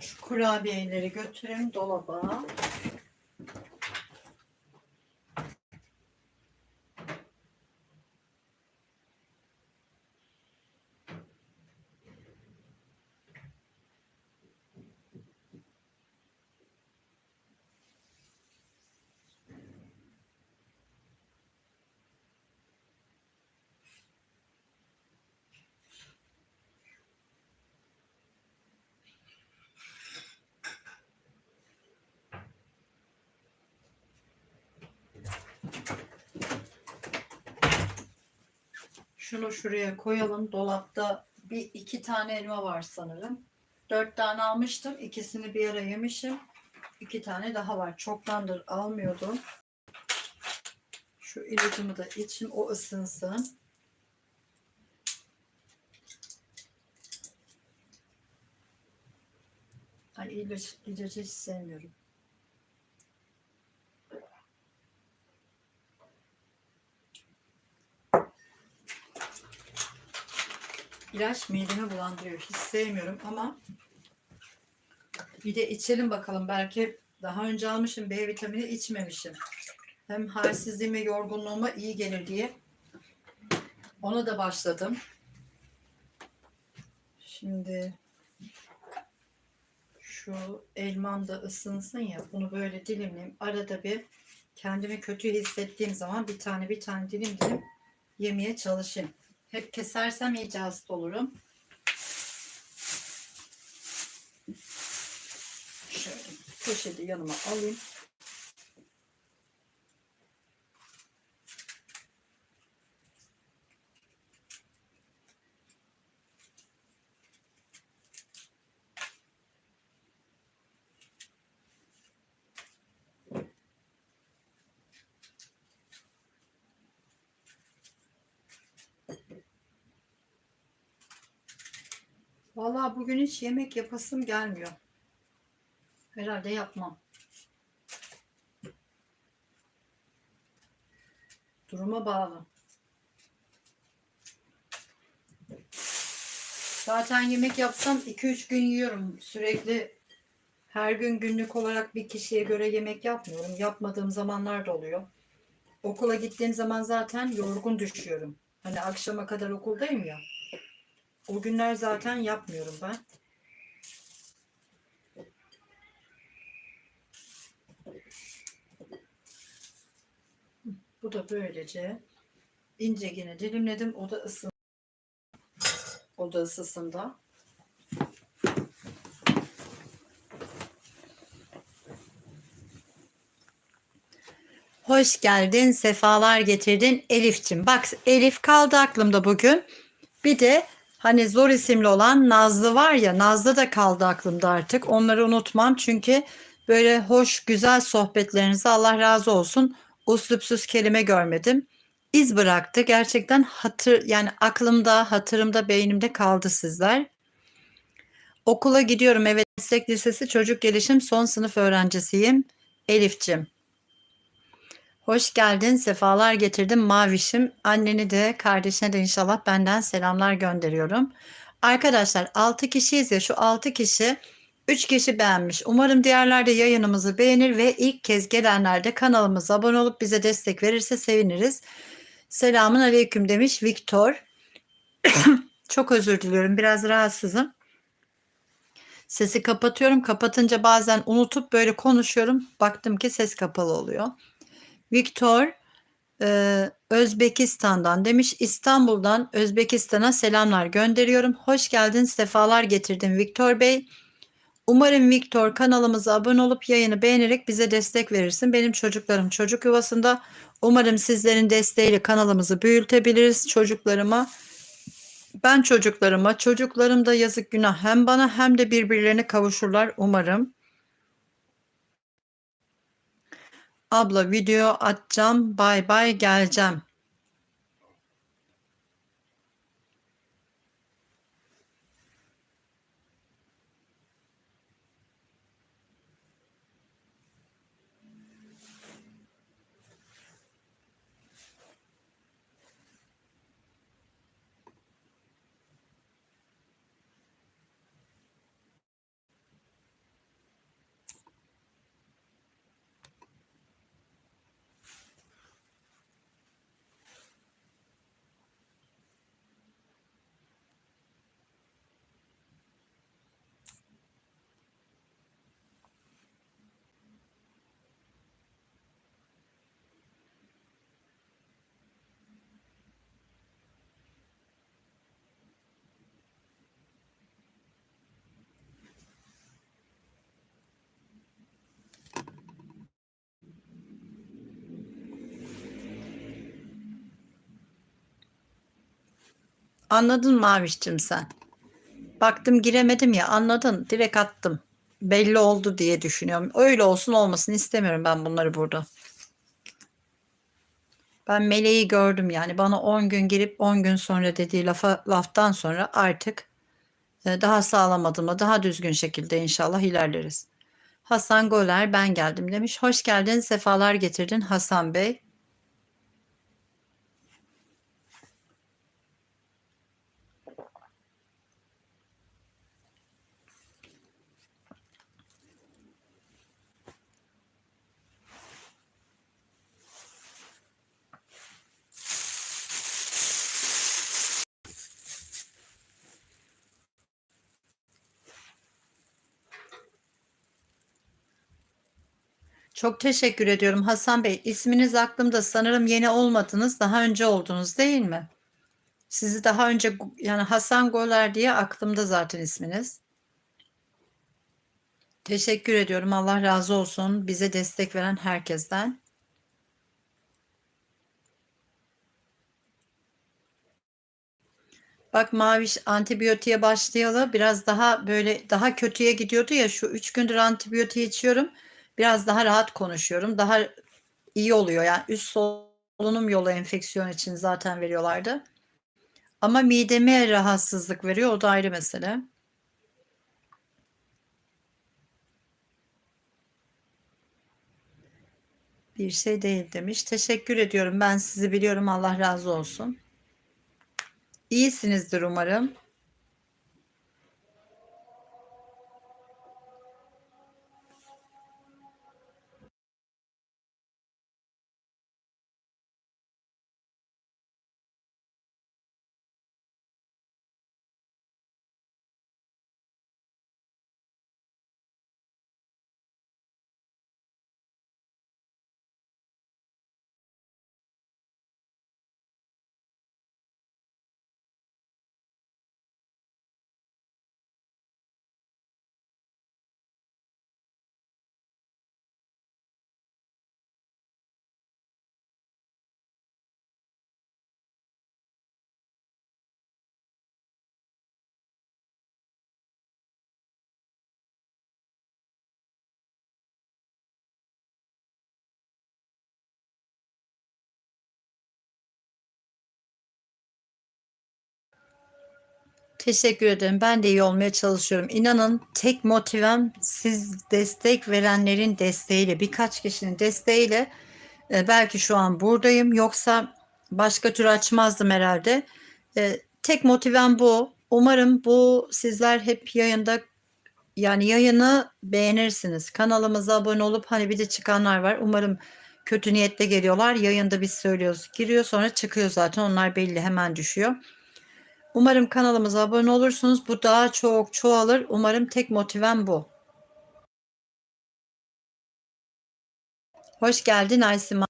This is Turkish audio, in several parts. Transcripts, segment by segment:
Şu kurabiyeleri götüreyim dolaba. Şunu şuraya koyalım. Dolapta bir iki tane elma var sanırım. Dört tane almıştım. İkisini bir ara yemişim. İki tane daha var. Çoktandır almıyordum. Şu ilacımı da içim o ısınsın. Ay ilaç, ilacı hiç sevmiyorum. İlaç midemi bulandırıyor. Hiç sevmiyorum ama bir de içelim bakalım. Belki daha önce almışım B vitamini içmemişim. Hem halsizliğime, yorgunluğuma iyi gelir diye. Ona da başladım. Şimdi şu elmam da ısınsın ya. Bunu böyle dilimleyeyim. Arada bir kendimi kötü hissettiğim zaman bir tane bir tane dilim dilim yemeye çalışayım. Hep kesersem iyice hasta olurum. Şöyle poşeti yanıma alayım. Vallahi bugün hiç yemek yapasım gelmiyor. Herhalde yapmam. Duruma bağlı. Zaten yemek yapsam 2-3 gün yiyorum. Sürekli her gün günlük olarak bir kişiye göre yemek yapmıyorum. Yapmadığım zamanlar da oluyor. Okula gittiğim zaman zaten yorgun düşüyorum. Hani akşama kadar okuldayım ya. O günler zaten yapmıyorum ben. Bu da böylece ince yine dilimledim. O da ısın. O da ısısın da. Hoş geldin, sefalar getirdin Elif'cim. Bak Elif kaldı aklımda bugün. Bir de hani zor isimli olan Nazlı var ya, Nazlı da kaldı aklımda artık. Onları unutmam çünkü böyle hoş, güzel sohbetlerinize Allah razı olsun. Uslupsuz kelime görmedim. İz bıraktı. Gerçekten hatır yani aklımda, hatırımda, beynimde kaldı sizler. Okula gidiyorum. Evet, meslek lisesi çocuk gelişim son sınıf öğrencisiyim. Elif'cim. Hoş geldin, sefalar getirdim Mavişim. Anneni de kardeşine de inşallah benden selamlar gönderiyorum. Arkadaşlar 6 kişiyiz ya şu 6 kişi 3 kişi beğenmiş. Umarım diğerler de yayınımızı beğenir ve ilk kez gelenler de kanalımıza abone olup bize destek verirse seviniriz. Selamun aleyküm demiş Viktor. Çok özür diliyorum biraz rahatsızım. Sesi kapatıyorum. Kapatınca bazen unutup böyle konuşuyorum. Baktım ki ses kapalı oluyor. Viktor e, Özbekistan'dan demiş İstanbul'dan Özbekistan'a selamlar gönderiyorum. Hoş geldin sefalar getirdin Viktor Bey. Umarım Viktor kanalımıza abone olup yayını beğenerek bize destek verirsin. Benim çocuklarım çocuk yuvasında. Umarım sizlerin desteğiyle kanalımızı büyütebiliriz çocuklarıma. Ben çocuklarıma, çocuklarım da yazık günah hem bana hem de birbirlerine kavuşurlar umarım. Abla video atacağım. Bay bay geleceğim. Anladın Maviş'cim sen. Baktım giremedim ya anladın. Direkt attım. Belli oldu diye düşünüyorum. Öyle olsun olmasın istemiyorum ben bunları burada. Ben meleği gördüm yani bana 10 gün girip 10 gün sonra dediği lafa, laftan sonra artık e, daha sağlam adımla daha düzgün şekilde inşallah ilerleriz. Hasan Goler ben geldim demiş. Hoş geldin sefalar getirdin Hasan Bey. Çok teşekkür ediyorum Hasan Bey. İsminiz aklımda sanırım yeni olmadınız. Daha önce oldunuz değil mi? Sizi daha önce yani Hasan Goler diye aklımda zaten isminiz. Teşekkür ediyorum. Allah razı olsun bize destek veren herkesten. Bak Maviş antibiyotiğe başlayalı biraz daha böyle daha kötüye gidiyordu ya şu üç gündür antibiyotiği içiyorum. Biraz daha rahat konuşuyorum. Daha iyi oluyor. Yani üst solunum yolu enfeksiyon için zaten veriyorlardı. Ama mideme rahatsızlık veriyor. O da ayrı mesele. Bir şey değil demiş. Teşekkür ediyorum. Ben sizi biliyorum. Allah razı olsun. İyisinizdir umarım. Teşekkür ederim. Ben de iyi olmaya çalışıyorum. İnanın tek motivem siz destek verenlerin desteğiyle, birkaç kişinin desteğiyle e, belki şu an buradayım. Yoksa başka tür açmazdım herhalde. E, tek motivem bu. Umarım bu sizler hep yayında yani yayını beğenirsiniz. Kanalımıza abone olup hani bir de çıkanlar var. Umarım kötü niyetle geliyorlar. Yayında biz söylüyoruz. Giriyor sonra çıkıyor zaten. Onlar belli hemen düşüyor. Umarım kanalımıza abone olursunuz. Bu daha çok çoğalır. Umarım tek motivem bu. Hoş geldin Aysima.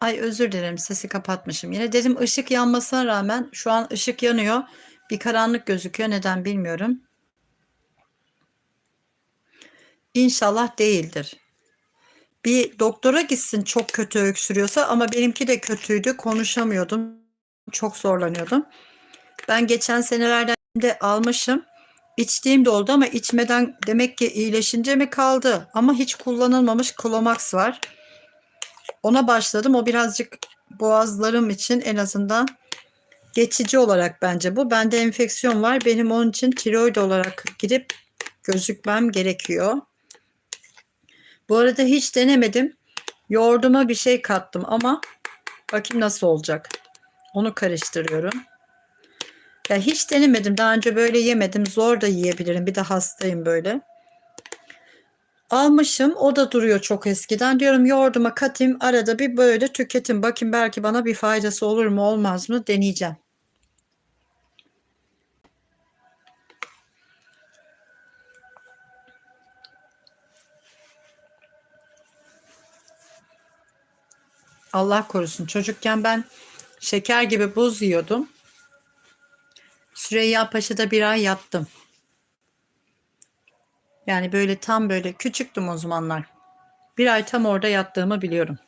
Ay özür dilerim sesi kapatmışım. Yine dedim ışık yanmasına rağmen şu an ışık yanıyor. Bir karanlık gözüküyor neden bilmiyorum. İnşallah değildir. Bir doktora gitsin çok kötü öksürüyorsa ama benimki de kötüydü. Konuşamıyordum. Çok zorlanıyordum. Ben geçen senelerden de almışım. İçtiğim de oldu ama içmeden demek ki iyileşince mi kaldı? Ama hiç kullanılmamış Klomax var. Ona başladım. O birazcık boğazlarım için en azından geçici olarak bence bu. Bende enfeksiyon var. Benim onun için tiroid olarak gidip gözükmem gerekiyor. Bu arada hiç denemedim. Yoğurduma bir şey kattım ama bakayım nasıl olacak. Onu karıştırıyorum. Ya hiç denemedim. Daha önce böyle yemedim. Zor da yiyebilirim. Bir de hastayım böyle. Almışım. O da duruyor çok eskiden. Diyorum yoğurduma katayım. Arada bir böyle tüketim. Bakayım belki bana bir faydası olur mu olmaz mı deneyeceğim. Allah korusun. Çocukken ben şeker gibi buz yiyordum. Süreyya Paşa'da bir ay yattım. Yani böyle tam böyle küçüktüm o zamanlar. Bir ay tam orada yattığımı biliyorum.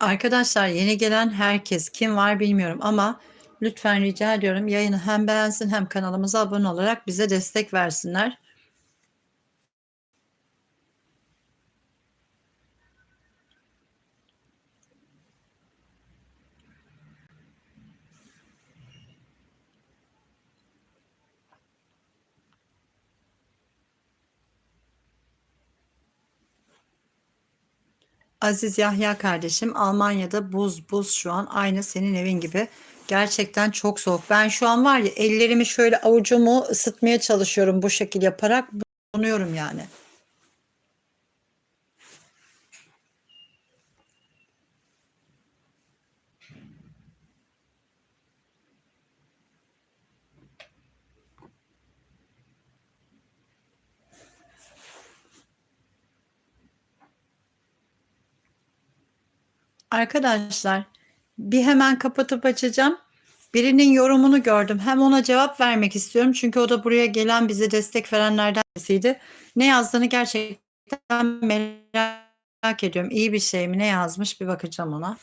Arkadaşlar yeni gelen herkes kim var bilmiyorum ama lütfen rica ediyorum yayını hem beğensin hem kanalımıza abone olarak bize destek versinler. Aziz Yahya kardeşim Almanya'da buz buz şu an aynı senin evin gibi. Gerçekten çok soğuk. Ben şu an var ya ellerimi şöyle avucumu ısıtmaya çalışıyorum bu şekil yaparak donuyorum yani. Arkadaşlar bir hemen kapatıp açacağım. Birinin yorumunu gördüm. Hem ona cevap vermek istiyorum. Çünkü o da buraya gelen bize destek verenlerden birisiydi. Ne yazdığını gerçekten merak ediyorum. İyi bir şey mi? Ne yazmış? Bir bakacağım ona.